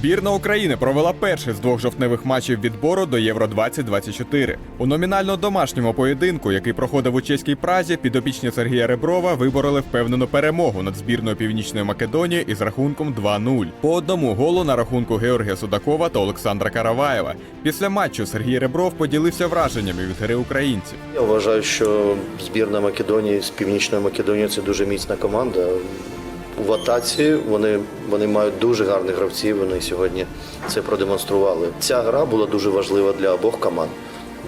Збірна України провела перший з двох жовтневих матчів відбору до Євро 2024 У номінально домашньому поєдинку, який проходив у чеській празі, підопічні Сергія Реброва вибороли впевнену перемогу над збірною Північної Македонії із рахунком 2-0. По одному голу на рахунку Георгія Судакова та Олександра Караваєва. Після матчу Сергій Ребров поділився враженнями від гри українців. Я вважаю, що збірна Македонії з Північної Македонії це дуже міцна команда. В атаці вони, вони мають дуже гарних гравців. Вони сьогодні це продемонстрували. Ця гра була дуже важлива для обох команд.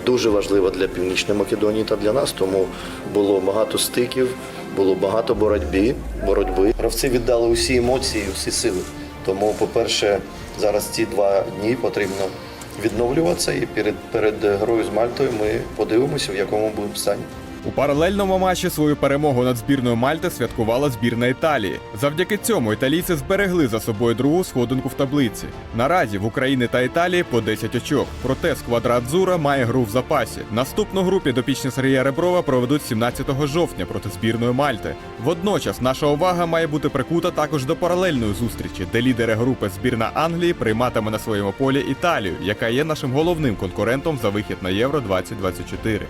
Дуже важлива для Північної Македонії та для нас, тому було багато стиків, було багато боротьби. боротьби. Гравці віддали усі емоції, всі сили. Тому, по-перше, зараз ці два дні потрібно відновлюватися, і перед, перед грою з Мальтою ми подивимося, в якому будемо стані. У паралельному матчі свою перемогу над збірною Мальти святкувала збірна Італії. Завдяки цьому італійці зберегли за собою другу сходинку в таблиці. Наразі в Україні та Італії по 10 очок. Проте сквадра Адзура має гру в запасі. Наступну гру підопічні Сергія Реброва проведуть 17 жовтня проти збірної Мальти. Водночас наша увага має бути прикута також до паралельної зустрічі, де лідери групи збірна Англії прийматиме на своєму полі Італію, яка є нашим головним конкурентом за вихід на Євро 2024.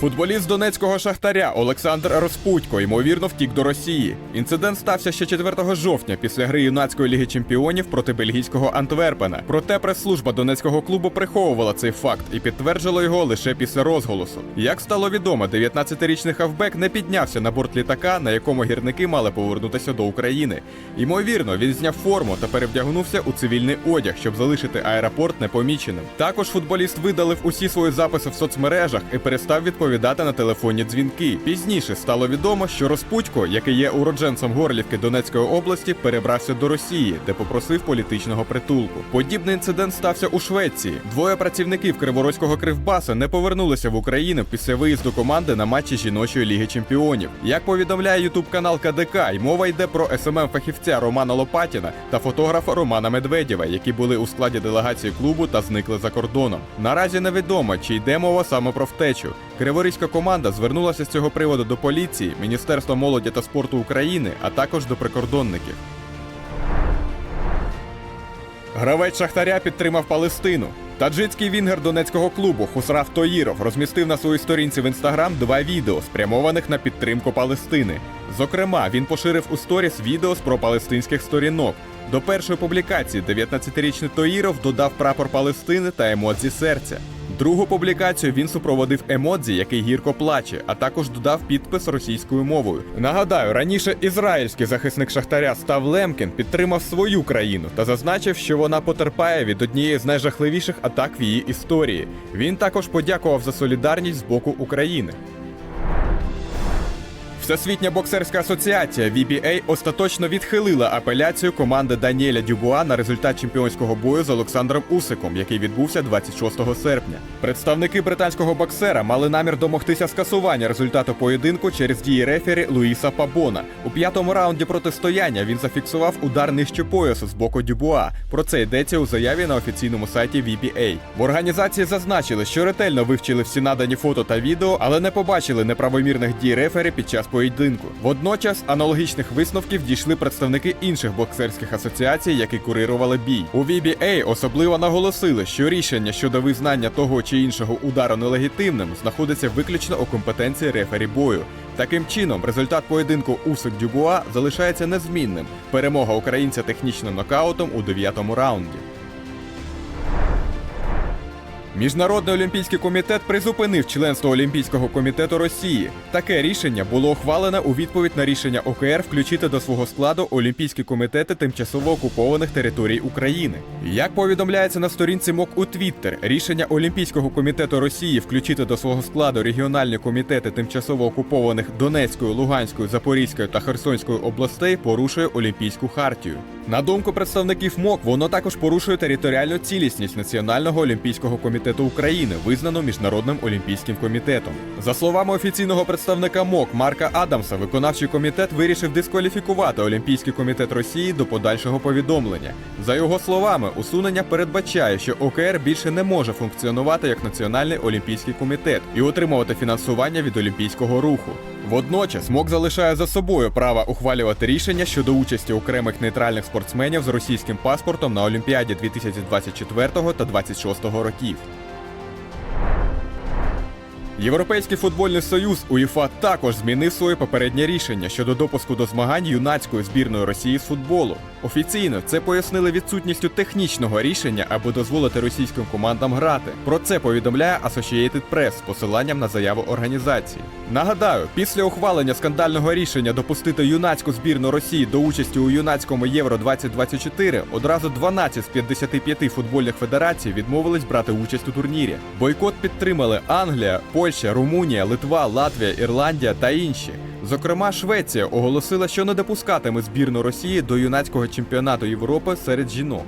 Футболіст донецького шахтаря Олександр Розпутько ймовірно втік до Росії. Інцидент стався ще 4 жовтня після гри юнацької ліги чемпіонів проти бельгійського Антверпена. Проте прес-служба донецького клубу приховувала цей факт і підтверджила його лише після розголосу. Як стало відомо, 19-річний хавбек не піднявся на борт літака, на якому гірники мали повернутися до України. Ймовірно, він зняв форму та перевдягнувся у цивільний одяг, щоб залишити аеропорт непоміченим. Також футболіст видалив усі свої записи в соцмережах і перестав відповідати на телефонні дзвінки. Пізніше стало відомо, що Розпутько, який є уродженцем Горлівки Донецької області, перебрався до Росії, де попросив політичного притулку. Подібний інцидент стався у Швеції. Двоє працівників Криворозького кривбаса не повернулися в Україну після виїзду команди на матчі жіночої ліги чемпіонів. Як повідомляє ютуб канал КДК, й мова йде про СММ фахівця Романа Лопатіна та фотографа Романа Медведєва, які були у складі делегації клубу та зникли за кордоном. Наразі невідомо, чи йде мова саме про втечу. Криворізька команда звернулася з цього приводу до поліції, Міністерства молоді та спорту України, а також до прикордонників. Гравець Шахтаря підтримав Палестину. Таджицький вінгер донецького клубу Хусраф Тоїров розмістив на своїй сторінці в інстаграм два відео, спрямованих на підтримку Палестини. Зокрема, він поширив у сторіс відео з пропалестинських сторінок. До першої публікації 19-річний Тоїров додав прапор Палестини та емодзі серця. Другу публікацію він супроводив емодзі, який гірко плаче, а також додав підпис російською мовою. Нагадаю, раніше ізраїльський захисник Шахтаря Став Лемкін підтримав свою країну та зазначив, що вона потерпає від однієї з найжахливіших атак в її історії. Він також подякував за солідарність з боку України. Всесвітня боксерська асоціація VBA остаточно відхилила апеляцію команди Даніеля Дюбуа на результат чемпіонського бою з Олександром Усиком, який відбувся 26 серпня. Представники британського боксера мали намір домогтися скасування результату поєдинку через дії рефері Луїса Пабона. У п'ятому раунді протистояння він зафіксував удар нижче поясу з боку Дюбуа. Про це йдеться у заяві на офіційному сайті VBA. В організації зазначили, що ретельно вивчили всі надані фото та відео, але не побачили неправомірних дій рефері під час поєдинку. Водночас аналогічних висновків дійшли представники інших боксерських асоціацій, які курирували бій. У VBA особливо наголосили, що рішення щодо визнання того чи іншого удару нелегітимним знаходиться виключно у компетенції рефері бою. Таким чином, результат поєдинку Усик Дюбуа залишається незмінним. Перемога українця технічним нокаутом у дев'ятому раунді. Міжнародний олімпійський комітет призупинив членство Олімпійського комітету Росії. Таке рішення було ухвалене у відповідь на рішення ОКР включити до свого складу олімпійські комітети тимчасово окупованих територій України. Як повідомляється на сторінці МОК у Твіттер, рішення Олімпійського комітету Росії включити до свого складу регіональні комітети тимчасово окупованих Донецької, Луганської, Запорізької та Херсонської областей порушує Олімпійську хартію. На думку представників МОК, воно також порушує територіальну цілісність Національного олімпійського комітету України, визнану міжнародним олімпійським комітетом. За словами офіційного представника МОК Марка Адамса, виконавчий комітет вирішив дискваліфікувати Олімпійський комітет Росії до подальшого повідомлення. За його словами, усунення передбачає, що ОКР більше не може функціонувати як Національний олімпійський комітет і отримувати фінансування від олімпійського руху. Водночас МОК залишає за собою право ухвалювати рішення щодо участі окремих нейтральних спортсменів з російським паспортом на Олімпіаді 2024 та 2026 років. Європейський футбольний союз УЄФА також змінив своє попереднє рішення щодо допуску до змагань юнацької збірної Росії з футболу. Офіційно це пояснили відсутністю технічного рішення, аби дозволити російським командам грати. Про це повідомляє Associated Press з посиланням на заяву організації. Нагадаю, після ухвалення скандального рішення допустити юнацьку збірну Росії до участі у юнацькому Євро 2024 одразу 12 з 55 футбольних федерацій відмовились брати участь у турнірі. Бойкот підтримали Англія, Польща, Румунія, Литва, Латвія, Ірландія та інші. Зокрема, Швеція оголосила, що не допускатиме збірну Росії до юнацького чемпіонату Європи серед жінок.